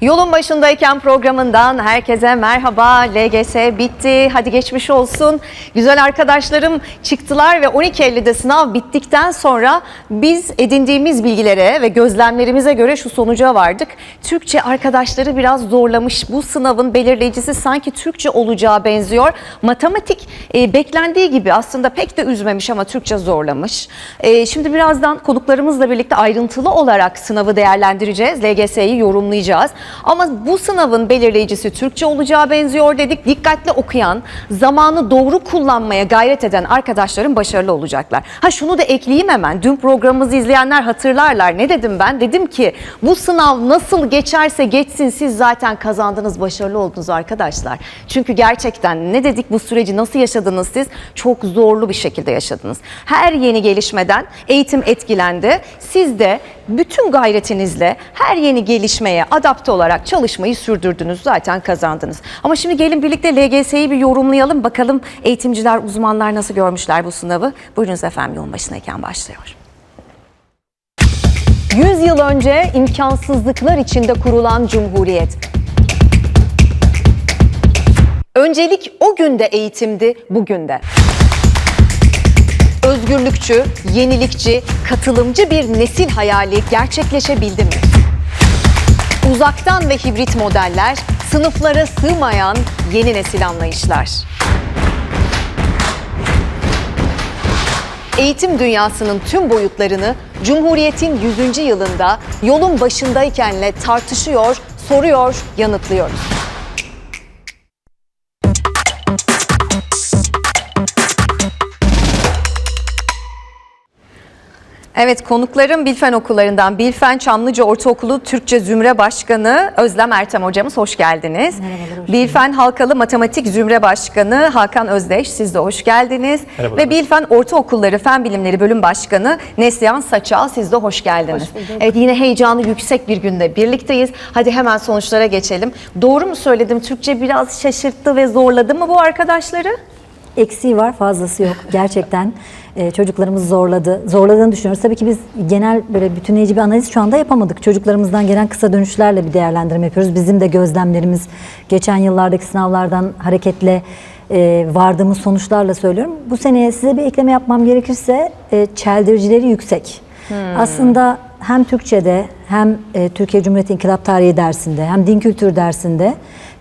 Yolun başındayken programından herkese merhaba. LGS bitti. Hadi geçmiş olsun. Güzel arkadaşlarım çıktılar ve 12.50'de sınav bittikten sonra biz edindiğimiz bilgilere ve gözlemlerimize göre şu sonuca vardık. Türkçe arkadaşları biraz zorlamış. Bu sınavın belirleyicisi sanki Türkçe olacağı benziyor. Matematik e, beklendiği gibi aslında pek de üzmemiş ama Türkçe zorlamış. E, şimdi birazdan konuklarımızla birlikte ayrıntılı olarak sınavı değerlendireceğiz. LGS'yi yorumlayacağız. Ama bu sınavın belirleyicisi Türkçe olacağı benziyor dedik. Dikkatli okuyan, zamanı doğru kullanmaya gayret eden arkadaşlarım başarılı olacaklar. Ha şunu da ekleyeyim hemen. Dün programımızı izleyenler hatırlarlar. Ne dedim ben? Dedim ki bu sınav nasıl geçerse geçsin siz zaten kazandınız, başarılı oldunuz arkadaşlar. Çünkü gerçekten ne dedik bu süreci nasıl yaşadınız siz? Çok zorlu bir şekilde yaşadınız. Her yeni gelişmeden eğitim etkilendi. Siz de bütün gayretinizle her yeni gelişmeye adapte olarak çalışmayı sürdürdünüz. Zaten kazandınız. Ama şimdi gelin birlikte LGS'yi bir yorumlayalım. Bakalım eğitimciler, uzmanlar nasıl görmüşler bu sınavı. Buyurunuz efendim yolun başındayken başlıyor. 100 yıl önce imkansızlıklar içinde kurulan Cumhuriyet. Öncelik o günde eğitimdi, bugün de. Özgürlükçü, yenilikçi, katılımcı bir nesil hayali gerçekleşebildi mi? Uzaktan ve hibrit modeller, sınıflara sığmayan yeni nesil anlayışlar. Eğitim dünyasının tüm boyutlarını Cumhuriyet'in 100. yılında yolun başındaykenle tartışıyor, soruyor, yanıtlıyoruz. Evet konuklarım Bilfen okullarından Bilfen Çamlıca Ortaokulu Türkçe Zümre Başkanı Özlem Ertem hocamız hoş geldiniz. Merhabalar, hoş Bilfen Halkalı Matematik Zümre Başkanı Hakan Özdeş siz de hoş geldiniz. Merhabalar. Ve Bilfen Ortaokulları Fen Bilimleri Bölüm Başkanı Neslihan Saçal siz de hoş geldiniz. Hoş bulduk. evet yine heyecanı yüksek bir günde birlikteyiz. Hadi hemen sonuçlara geçelim. Doğru mu söyledim? Türkçe biraz şaşırttı ve zorladı mı bu arkadaşları? Eksiği var, fazlası yok. Gerçekten e, çocuklarımız zorladı. Zorladığını düşünüyoruz. Tabii ki biz genel böyle bütünleyici bir analiz şu anda yapamadık. Çocuklarımızdan gelen kısa dönüşlerle bir değerlendirme yapıyoruz. Bizim de gözlemlerimiz geçen yıllardaki sınavlardan hareketle e, vardığımız sonuçlarla söylüyorum. Bu seneye size bir ekleme yapmam gerekirse e, çeldiricileri yüksek. Aslında hem Türkçe'de hem e, Türkiye Cumhuriyeti İnkılap Tarihi dersinde hem din kültürü dersinde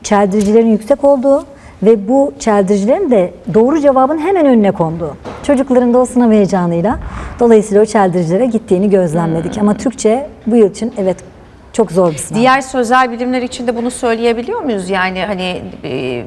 çeldiricilerin yüksek olduğu ve bu çeldiricilerin de doğru cevabın hemen önüne konduğu. Çocukların da o sınav heyecanıyla dolayısıyla o çeldiricilere gittiğini gözlemledik. Ama Türkçe bu yıl için evet çok zor bir sınav. Diğer sözel bilimler için de bunu söyleyebiliyor muyuz? Yani hani e,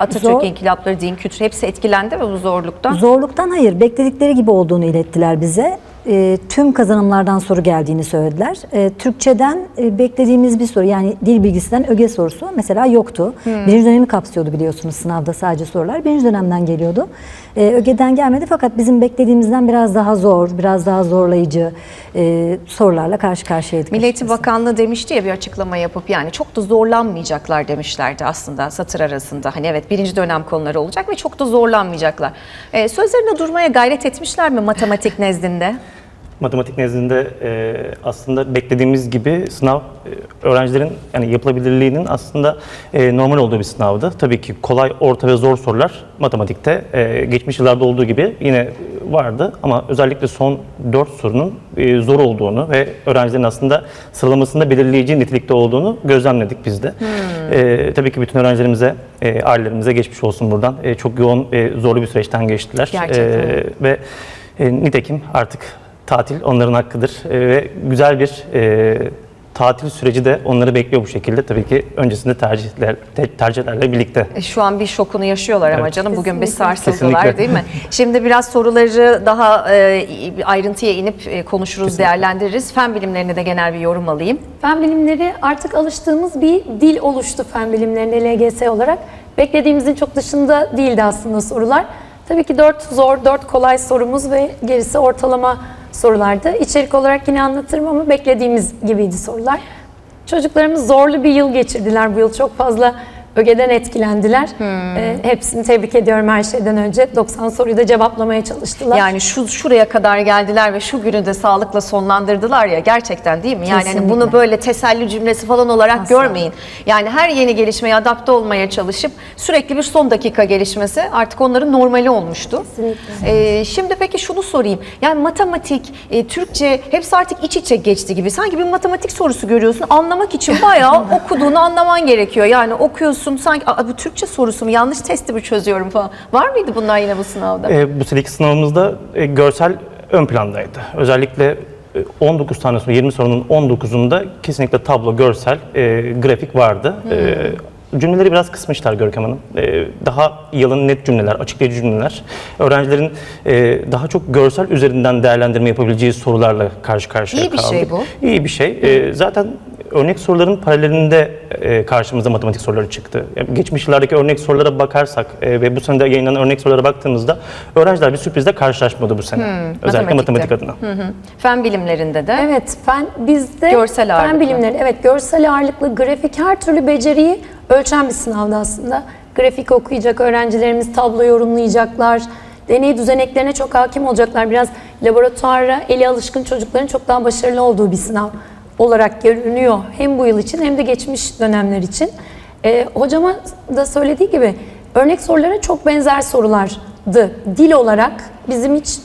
Atatürk Zor. inkılapları, din kültürü hepsi etkilendi mi bu zorluktan? Zorluktan hayır, bekledikleri gibi olduğunu ilettiler bize. E, tüm kazanımlardan soru geldiğini söylediler. E, Türkçeden e, beklediğimiz bir soru yani dil bilgisinden öge sorusu mesela yoktu. Birinci dönemi kapsıyordu biliyorsunuz sınavda sadece sorular. Birinci dönemden geliyordu. E, ögeden gelmedi fakat bizim beklediğimizden biraz daha zor, biraz daha zorlayıcı e, sorularla karşı karşıyaydık. Milli Eğitim. Bakanlığı demişti ya bir açıklama yapıp yani çok da zorlanmayacaklar demişlerdi aslında satır arasında. Hani evet birinci dönem konuları olacak ve çok da zorlanmayacaklar. E, sözlerine durmaya gayret etmişler mi matematik nezdinde? Matematik nezdinde e, aslında beklediğimiz gibi sınav e, öğrencilerin yani yapılabilirliğinin aslında e, normal olduğu bir sınavdı. Tabii ki kolay, orta ve zor sorular matematikte e, geçmiş yıllarda olduğu gibi yine vardı ama özellikle son 4 sorunun e, zor olduğunu ve öğrencilerin aslında sıralamasında belirleyici nitelikte olduğunu gözlemledik biz de. E, tabii ki bütün öğrencilerimize, e, ailelerimize geçmiş olsun buradan. E, çok yoğun ve zorlu bir süreçten geçtiler. Gerçekten. E, ve e, nitekim artık tatil onların hakkıdır E, ve güzel bir e, tatil süreci de onları bekliyor bu şekilde. Tabii ki öncesinde tercihler te- tercihlerle birlikte. E, Şu an bir şokunu yaşıyorlar ama Evet. canım bugün bir Kesinlikle. sarsıldılar Kesinlikle. değil mi? Şimdi biraz soruları daha e, ayrıntıya inip e, konuşuruz, Kesinlikle. değerlendiririz. Fen bilimlerine de genel bir yorum alayım. Fen bilimleri artık alıştığımız bir dil oluştu fen bilimlerinde LGS olarak. Beklediğimizin çok dışında değildi aslında sorular. Tabii ki 4 zor, 4 kolay sorumuz ve gerisi ortalama sorulardı. İçerik olarak yine anlatırım ama beklediğimiz gibiydi sorular. Çocuklarımız zorlu bir yıl geçirdiler bu yıl. Çok fazla ögeden etkilendiler. Ee, hepsini tebrik ediyorum her şeyden önce. 90 soruyu da cevaplamaya çalıştılar. Yani şu şuraya kadar geldiler ve şu günü de sağlıkla sonlandırdılar ya gerçekten değil mi? Yani hani Kesinlikle. bunu böyle teselli cümlesi falan olarak Asla. görmeyin. Yani her yeni gelişmeye adapte olmaya çalışıp sürekli bir son dakika gelişmesi artık onların normali olmuştu. Ee, şimdi peki şunu sorayım. Yani matematik, e, Türkçe hepsi artık iç içe geçti gibi. Sanki bir matematik sorusu görüyorsun. Anlamak için bayağı okuduğunu anlaman gerekiyor. Yani okuyorsun sanki Aa, bu Türkçe sorusu mu? Yanlış testi mi çözüyorum falan. Var mıydı bunlar yine bu sınavda? E, bu seneki sınavımızda e, görsel ön plandaydı. Özellikle e, 19 tane soru, 20 sorunun 19'unda kesinlikle tablo, görsel, e, grafik vardı. E, cümleleri biraz kısmışlar Görkem Hanım. E, daha yalın net cümleler, açıklayıcı cümleler. Öğrencilerin e, daha çok görsel üzerinden değerlendirme yapabileceği sorularla karşı karşıya İyi bir kaldık. şey bu. İyi bir şey. E, zaten örnek soruların paralelinde e, karşımıza matematik soruları çıktı. Yani geçmiş yıllardaki örnek sorulara bakarsak e, ve bu sene de yayınlanan örnek sorulara baktığımızda öğrenciler bir sürprizle karşılaşmadı bu sene. Özellikle matematikte. matematik adına. Fen bilimlerinde de. Evet, fen bizde Görsel ağırlıklı. fen bilimleri, evet görsel ağırlıklı, grafik her türlü beceriyi ölçen bir sınavdı aslında. Grafik okuyacak öğrencilerimiz tablo yorumlayacaklar. Deney düzeneklerine çok hakim olacaklar. Biraz laboratuvara eli alışkın çocukların çok daha başarılı olduğu bir sınav olarak görünüyor. Hem bu yıl için hem de geçmiş dönemler için. Ee, hocama da söylediği gibi örnek sorulara çok benzer sorulardı. Dil olarak bizim hiç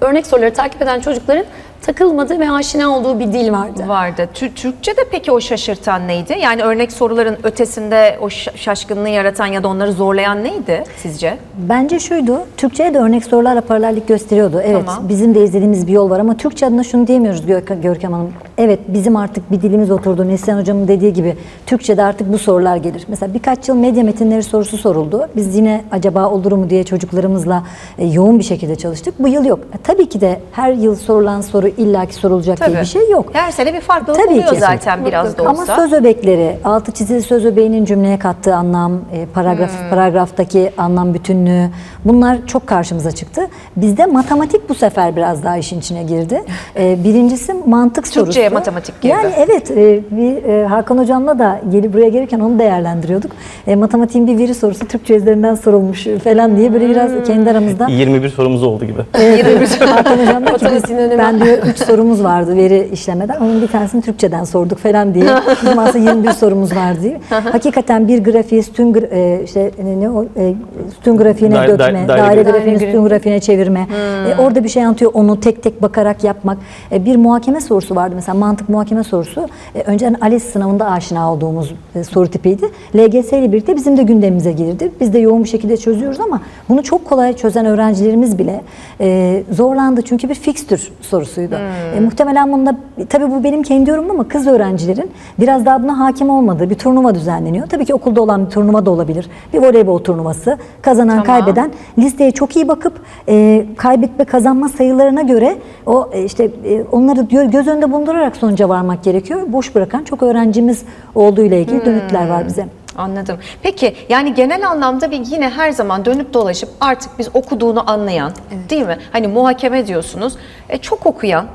örnek soruları takip eden çocukların takılmadığı ve aşina olduğu bir dil vardı. vardı. Tü- Türkçe'de peki o şaşırtan neydi? Yani örnek soruların ötesinde o şaşkınlığı yaratan ya da onları zorlayan neydi sizce? Bence şuydu, Türkçe'ye de örnek sorularla paralellik gösteriyordu. Evet, Tamam. bizim de izlediğimiz bir yol var ama Türkçe adına şunu diyemiyoruz Gör- Görkem Hanım. Evet, bizim artık bir dilimiz oturdu. Neslihan Hocam'ın dediği gibi Türkçe'de artık bu sorular gelir. Mesela birkaç yıl medya metinleri sorusu soruldu. Biz yine acaba olur mu diye çocuklarımızla e, yoğun bir şekilde çalıştık. Bu yıl yok. E, tabii ki de her yıl sorulan soru illaki sorulacak diye bir şey yok. Her sene bir farklılık Tabii oluyor ki. zaten biraz da olsa. Ama söz öbekleri, altı çizili söz öbeğinin cümleye kattığı anlam, e, paragraf Hmm. paragraftaki anlam bütünlüğü bunlar çok karşımıza çıktı. Bizde matematik bu sefer biraz daha işin içine girdi. E, birincisi mantık sorusu. Türkçeye matematik girdi. Yani evet, e, bir e, Hakan hocamla da gelip buraya gelirken onu değerlendiriyorduk. E, matematiğin bir veri sorusu Türkçe üzerinden sorulmuş falan diye böyle biraz Hmm. kendi aramızda 21 sorumuz oldu gibi. Evet, Hakan hocam da ki biz- ben diyor 3 sorumuz vardı veri işlemeden. Onun bir tanesini Türkçeden sorduk falan diye. Bizim aslında 21 sorumuz vardı diye. Hakikaten bir grafiği sütun e, işte ne, ne o e, sütun grafiğine Daire- dökme, daire daire, grafiği. grafiğini Daire sütun grafiğine çevirme. E, orada bir şey anlatıyor onu tek tek bakarak yapmak. E, bir muhakeme sorusu vardı mesela mantık muhakeme sorusu. E, önceden ALES sınavında aşina olduğumuz e, soru tipiydi. LGS ile birlikte bizim de gündemimize girdi. Biz de yoğun bir şekilde çözüyoruz ama bunu çok kolay çözen öğrencilerimiz bile e, zorlandı. Çünkü bir fikstür sorusuydu. E, muhtemelen bunda tabii bu benim kendi yorumum ama kız öğrencilerin biraz daha buna hakim olmadığı bir turnuva düzenleniyor. Tabii ki okulda olan bir turnuva da olabilir. Bir voleybol turnuvası. Kazanan Tamam. kaybeden listeye çok iyi bakıp e, kaybetme kazanma sayılarına göre o e, işte e, onları diyor göz önünde bulundurarak sonuca varmak gerekiyor. Boş bırakan çok öğrencimiz olduğu ile ilgili dönütler var bize. Anladım. Peki yani genel anlamda bir yine her zaman dönüp dolaşıp artık biz okuduğunu anlayan değil mi? Hani muhakeme diyorsunuz. E, çok okuyan,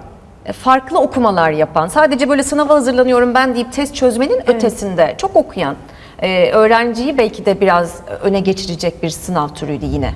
e, farklı okumalar yapan, sadece böyle sınava hazırlanıyorum ben deyip test çözmenin ötesinde çok okuyan e, öğrenciyi belki de biraz öne geçirecek bir sınav türüydü yine.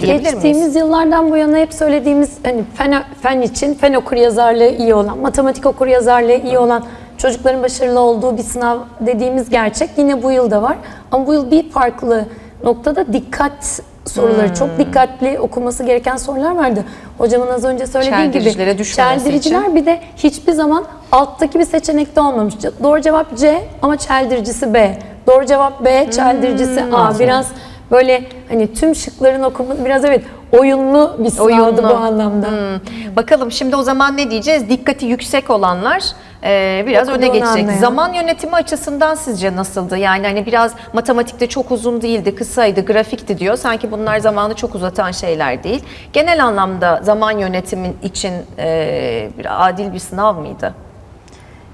Diyebilir miyiz? Geçtiğimiz yıllardan bu yana hep söylediğimiz hani fen, fen için fen okur yazarlığı iyi olan, matematik okur yazarlığı iyi olan çocukların başarılı olduğu bir sınav dediğimiz gerçek yine bu yılda var. Ama bu yıl bir farklı noktada dikkat soruları, Hmm. çok dikkatli okuması gereken sorular vardı. Hocamın az önce söylediği gibi çeldiriciler bir de hiçbir zaman alttaki bir seçenekte olmamış. Doğru cevap C ama çeldiricisi B. Doğru cevap B, çeldiricisi Hmm. A. Biraz böyle hani tüm şıkların okuması biraz evet oyunlu bir sınavdı Oyunlu. bu anlamda. Hmm. Bakalım şimdi o zaman ne diyeceğiz? Dikkati yüksek olanlar e, biraz öne Okuduğunu geçecek. anlayan. Zaman yönetimi açısından sizce nasıldı? Yani hani biraz matematikte çok uzun değildi, kısaydı, grafikti diyor. Sanki bunlar zamanı çok uzatan şeyler değil. Genel anlamda zaman yönetimin için e, bir adil bir sınav mıydı?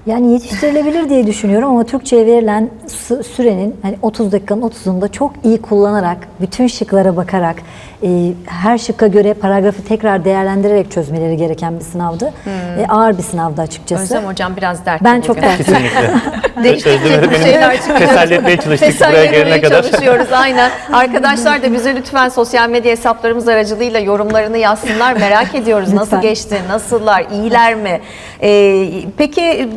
Yani yetiştirilebilir diye düşünüyorum ama Türkçe'ye verilen sü- sürenin hani 30 dakikanın 30'unda çok iyi kullanarak, bütün şıklara bakarak, e, her şıkka göre paragrafı tekrar değerlendirerek çözmeleri gereken bir sınavdı. E, ağır bir sınavdı açıkçası. Özlem hocam biraz dertli Ben bugün. çok dertli. Kesinlikle. Değiştirecek bir şeyler çıkıyor. teselli etmeye çalıştık Teselli buraya gelene kadar. çalışıyoruz aynen. Arkadaşlar da bize lütfen sosyal medya hesaplarımız aracılığıyla yorumlarını yazsınlar. Merak ediyoruz nasıl geçti, nasıllar, iyiler mi? Ee, peki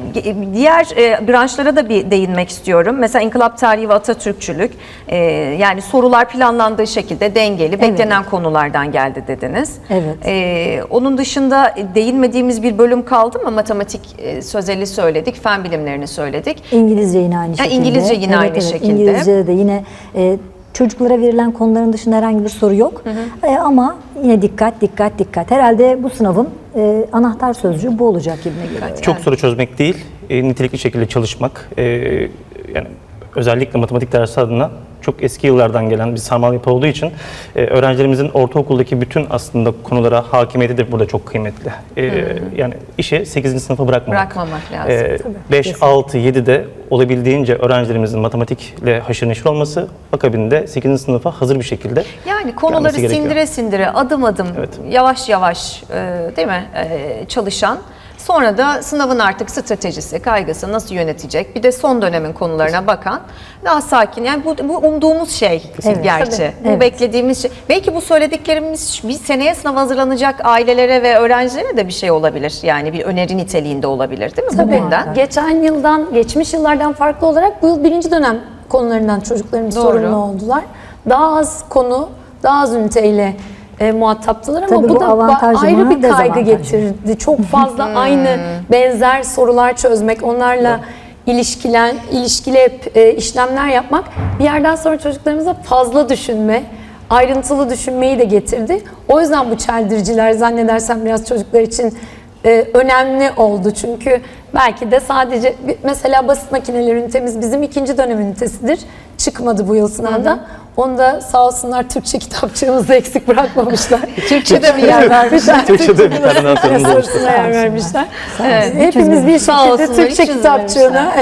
diğer e, branşlara da bir değinmek istiyorum. Mesela İnkılap Tarihi ve Atatürkçülük. Ee, yani sorular planlandığı şekilde dengeli, beklenen konulardan geldi dediniz. Evet. Ee, onun dışında değinmediğimiz bir bölüm kaldı mı? Matematik e, sözeli söyledik, fen bilimlerini söyledik. İngilizce yine aynı şekilde. İngilizce yine aynı şekilde. İngilizce'de de yine e, çocuklara verilen konuların dışında herhangi bir soru yok. E, ama yine dikkat, dikkat, dikkat. Herhalde bu sınavın e, anahtar sözcüğü bu olacak gibime geliyor. Çok soru çözmek değil, e, nitelikli şekilde çalışmak. E, yani özellikle matematik dersi adına çok eski yıllardan gelen bir sarmal yapı olduğu için e, öğrencilerimizin ortaokuldaki bütün aslında konulara hakimiyeti de burada çok kıymetli. E, Yani işi 8. sınıfa bırakmamak. Bırakmamak lazım. E, 5, 6, 7'de olabildiğince öğrencilerimizin matematikle haşır neşir olması akabinde 8. sınıfa hazır bir şekilde Yani konuları gerekiyor. sindire sindire adım adım Evet. yavaş yavaş e, değil mi e, çalışan sonra da sınavın artık stratejisi, kaygısı nasıl yönetecek bir de son dönemin konularına bakan daha sakin yani bu, bu umduğumuz şey Evet. gerçi Tabii, bu evet. beklediğimiz şey belki bu söylediklerimiz bir seneye sınav hazırlanacak ailelere ve öğrencilere de bir şey olabilir yani bir öneri niteliğinde olabilir değil mi Tabii. bugünden? Geçen yıldan, geçmiş yıllardan farklı olarak bu yıl birinci dönem konularından çocuklarımız Doğru. sorumlu oldular. Daha az konu, daha az üniteyle e, muhataptılar ama Tabii bu, bu da ayrı bir kaygı getirdi. Çok fazla aynı benzer sorular çözmek, onlarla ilişkilen, ilişkileyip e, işlemler yapmak bir yerden sonra çocuklarımıza fazla düşünme, ayrıntılı düşünmeyi de getirdi. O yüzden bu çeldiriciler zannedersem biraz çocuklar için e, önemli oldu. Çünkü belki de sadece mesela basit makineler ünitemiz bizim ikinci dönem ünitesidir. Çıkmadı bu yıl sınavda. Onu da sağ olsunlar Türkçe kitapçığımızda eksik bırakmamışlar. Türkçe'de bir yer vermişler. Türkçe'de bir tane sorusuna yer vermişler. Evet. Hepimiz bir Sağ şekilde olsunlar, Türkçe kitapçığına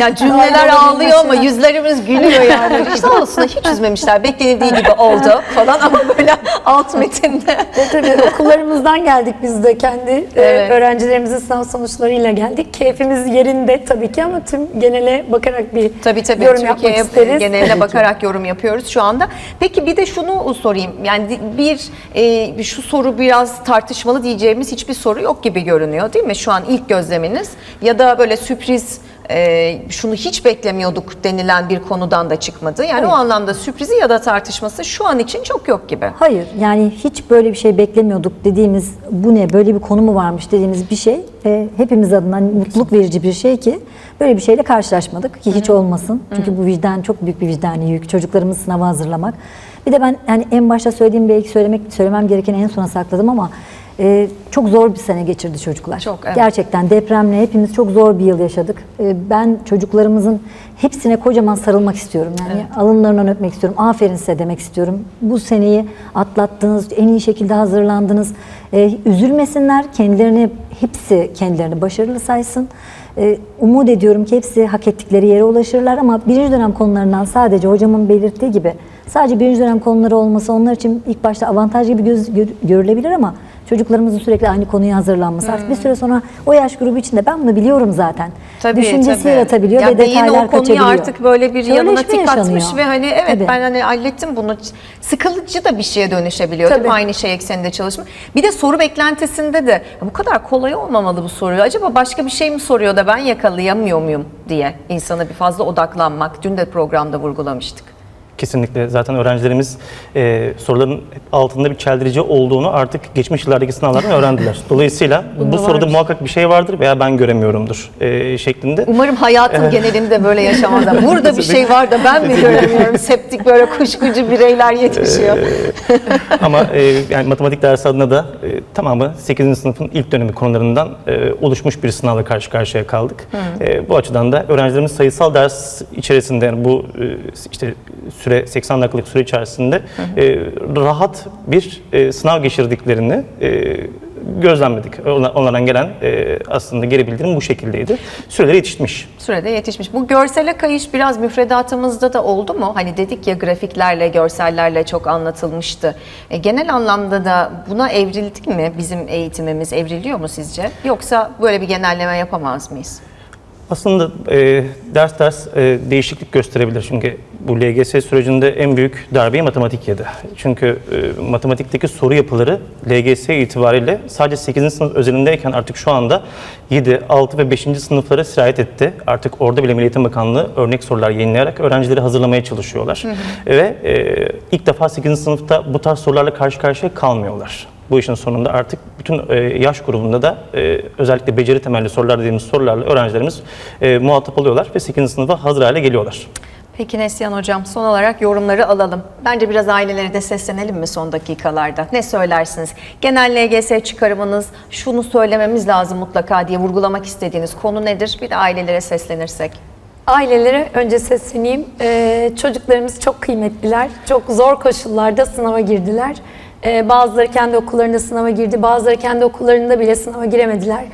Ya cümleler ağlıyor ama yüzlerimiz gülüyor yani. İşte olsun hiç üzmemişler. Beklenildiği gibi oldu falan ama böyle alt metinde. Ve tabii okullarımızdan geldik biz de kendi e, Evet. öğrencilerimizin sınav sonuçlarıyla geldik. Keyfimiz yerinde tabii ki ama tüm genele bakarak bir Tabii tabii yorum yapmak Türkiye'ye isteriz. geneline bakarak yorum yapıyoruz şu anda. Peki bir de şunu sorayım. Yani bir e, şu soru biraz tartışmalı diyeceğimiz hiçbir soru yok gibi görünüyor değil mi? Şu an ilk gözleminiz ya da böyle sürpriz e, şunu hiç beklemiyorduk denilen bir konudan da çıkmadı. Yani o anlamda sürprizi ya da tartışması şu an için çok yok gibi. Hayır yani hiç böyle bir şey beklemiyorduk dediğimiz bu ne böyle bir konu mu varmış dediğimiz bir şey e, hepimiz adına mutluluk verici bir şey ki böyle bir şeyle karşılaşmadık ki hiç olmasın. Çünkü bu vicdan çok büyük bir vicdani yük çocuklarımız sınava hazırlamak. Bir de ben yani en başta söylediğim belki söylemek söylemem gerekeni en sona sakladım ama e, çok zor bir sene geçirdi çocuklar. Çok, evet. Gerçekten depremle hepimiz çok zor bir yıl yaşadık. E, ben çocuklarımızın hepsine kocaman sarılmak istiyorum. Yani alınlarından öpmek istiyorum. Aferin size demek istiyorum. Bu seneyi atlattınız, en iyi şekilde hazırlandınız. E, üzülmesinler, kendilerini hepsi kendilerini başarılı saysın. E, umut ediyorum ki hepsi hak ettikleri yere ulaşırlar ama birinci dönem konularından sadece hocamın belirttiği gibi sadece birinci dönem konuları olması onlar için ilk başta avantaj gibi göz, gör- görülebilir ama çocuklarımızın sürekli aynı konuya hazırlanması artık bir süre sonra o yaş grubu içinde ben bunu biliyorum zaten. Tabii, Düşüncesi tabii. yaratabiliyor Ya ve detaylar o konuyu kaçabiliyor. artık böyle bir yanına tik atmış ve hani evet Tabii. ben hani hallettim bunu. Sıkılıcı da bir şeye dönüşebiliyor değil mi? Tabii. Aynı şey ekseninde çalışma. Bir de soru beklentisinde de "Ya bu kadar kolay olmamalı bu soruyu. Acaba başka bir şey mi soruyor da ben yakalayamıyor muyum diye insana bir fazla odaklanmak. Dün de programda vurgulamıştık. Kesinlikle. Zaten öğrencilerimiz e, soruların altında bir çeldirici olduğunu artık geçmiş yıllardaki sınavlardan öğrendiler. Dolayısıyla bu soruda muhakkak bir şey vardır veya ben göremiyorumdur e, şeklinde. Umarım hayatın genelinde böyle yaşamadan. Burada bir şey var da ben mi göremiyorum? Septik böyle kuşkucu bireyler yetişiyor. Ama e, yani matematik dersi adına da e, tamamı 8. sınıfın ilk dönemi konularından e, oluşmuş bir sınavla karşı karşıya kaldık. E, bu açıdan da öğrencilerimiz sayısal ders içerisinde yani bu e, işte süre 80 dakikalık süre içerisinde e, rahat bir e, sınav geçirdiklerini e, gözlemledik. Onlardan gelen e, aslında geri bildirim bu şekildeydi. Süreleri yetişmiş. Sürede yetişmiş. Bu görsele kayış biraz müfredatımızda da oldu mu? Hani dedik ya grafiklerle, görsellerle çok anlatılmıştı. E, genel anlamda da buna evrildik mi? Bizim eğitimimiz evriliyor mu sizce? Yoksa böyle bir genelleme yapamaz mıyız? Aslında e, ders ders e, değişiklik gösterebilir. Çünkü bu LGS sürecinde en büyük darbeyi matematik yedi. Çünkü e, matematikteki soru yapıları LGS itibariyle sadece 8. sınıf özelindeyken artık şu anda 7, 6 ve 5. sınıflara sirayet etti. Artık orada bile Milli Eğitim Bakanlığı örnek sorular yayınlayarak öğrencileri hazırlamaya çalışıyorlar. Ve e, ilk defa 8. sınıfta bu tarz sorularla karşı karşıya kalmıyorlar. Bu işin sonunda artık bütün e, yaş grubunda da e, özellikle beceri temelli sorular dediğimiz sorularla öğrencilerimiz e, muhatap oluyorlar ve 8. sınıfa hazır hale geliyorlar. Peki Neslihan Hocam son olarak yorumları alalım. Bence biraz ailelere de seslenelim mi son dakikalarda? Ne söylersiniz? Genel LGS çıkarımınız şunu söylememiz lazım mutlaka diye vurgulamak istediğiniz konu nedir? Bir de ailelere seslenirsek. Ailelere önce sesleneyim. Ee, çocuklarımız çok kıymetliler. Çok zor koşullarda sınava girdiler. Ee, bazıları kendi okullarında sınava girdi, bazıları kendi okullarında bile sınava giremediler.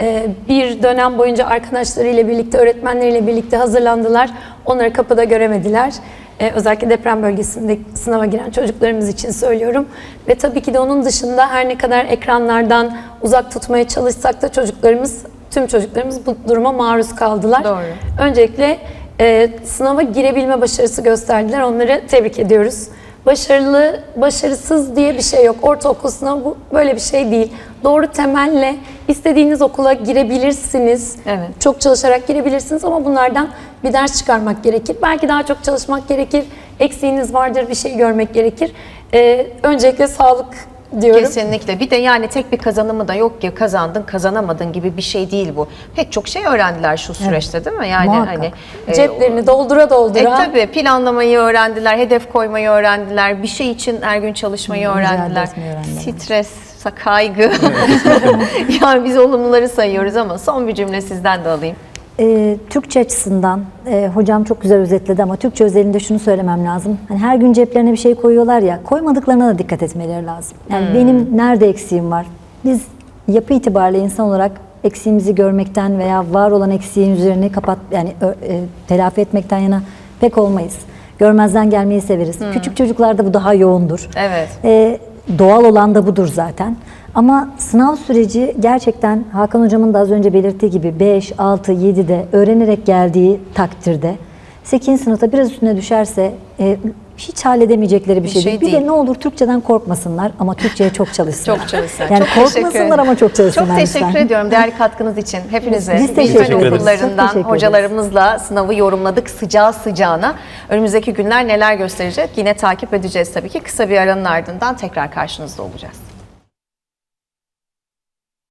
Ee, bir dönem boyunca arkadaşlarıyla birlikte, öğretmenleriyle birlikte hazırlandılar. Onları kapıda göremediler. Ee, özellikle deprem bölgesinde sınava giren çocuklarımız için söylüyorum. Ve tabii ki de onun dışında her ne kadar ekranlardan uzak tutmaya çalışsak da çocuklarımız, tüm çocuklarımız bu duruma maruz kaldılar. Doğru. Öncelikle e, sınava girebilme başarısı gösterdiler. Onları tebrik ediyoruz. Başarılı, başarısız diye bir şey yok. Ortaokul sınavı bu böyle bir şey değil. Doğru temelle istediğiniz okula girebilirsiniz. Evet. Çok çalışarak girebilirsiniz ama bunlardan bir ders çıkarmak gerekir. Belki daha çok çalışmak gerekir. Eksiğiniz vardır, bir şey görmek gerekir. E, öncelikle sağlık diyorum. Kesinlikle. Bir de yani tek bir kazanımı da yok ki kazandın kazanamadın gibi bir şey değil bu. Pek çok şey öğrendiler şu süreçte değil mi? Yani Muhakkak. hani e, Ceplerini doldura doldura. E tabii planlamayı öğrendiler, hedef koymayı öğrendiler, bir şey için her gün çalışmayı öğrendiler. Stres, kaygı. yani biz olumluları sayıyoruz ama son bir cümle sizden de alayım. Ee, Türkçe açısından e, hocam çok güzel özetledi ama Türkçe özelinde şunu söylemem lazım. Hani her gün ceplerine bir şey koyuyorlar ya, koymadıklarına da dikkat etmeleri lazım. Yani benim nerede eksiğim var? Biz yapı itibariyle insan olarak eksiğimizi görmekten veya var olan eksiğin üzerini kapat yani e, telafi etmekten yana pek olmayız. Görmezden gelmeyi severiz. Küçük çocuklarda bu daha yoğundur. Evet. Ee, doğal olan da budur zaten. Ama sınav süreci gerçekten Hakan Hocam'ın da az önce belirttiği gibi 5, 6, 7'de öğrenerek geldiği takdirde 8. sınıfta biraz üstüne düşerse e, hiç halledemeyecekleri bir, Bir şey, şey değil. Bir de ne olur Türkçeden korkmasınlar ama Türkçe'ye çok çalışsınlar. Çok çalışsın. Yani çok teşekkür korkmasınlar ama çok çalışsınlar Çok teşekkür lütfen. ediyorum değerli katkınız için hepinize. Biz teşekkür Bilfen ederiz. okullarından teşekkür hocalarımızla sınavı yorumladık sıcağı sıcağına. Önümüzdeki günler neler gösterecek yine takip edeceğiz tabii ki. Kısa bir aranın ardından tekrar karşınızda olacağız.